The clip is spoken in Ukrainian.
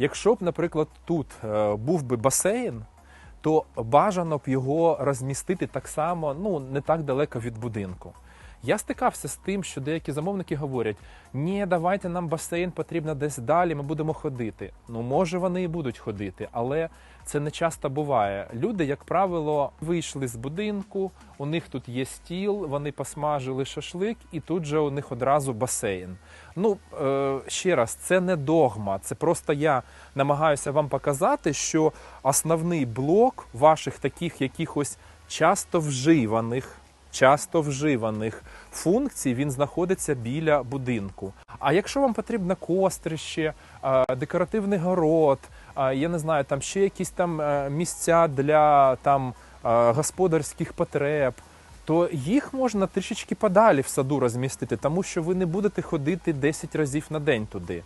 Якщо б, наприклад, тут е, був би басейн, то бажано б його розмістити так само, ну не так далеко від будинку. Я стикався з тим, що деякі замовники говорять: ні, давайте нам басейн потрібно десь далі, ми будемо ходити. Ну, може, вони і будуть ходити, але це не часто буває. Люди, як правило, вийшли з будинку, у них тут є стіл, вони посмажили шашлик, і тут же у них одразу басейн. Ну, е, ще раз, це не догма, це просто я намагаюся вам показати, що основний блок ваших таких якихось часто вживаних часто вживаних функцій він знаходиться біля будинку. А якщо вам потрібно кострище, е, декоративний город, е, я не знаю, там ще якісь там е, місця для там господарських потреб. То їх можна трішечки подалі в саду розмістити, тому що ви не будете ходити 10 разів на день туди.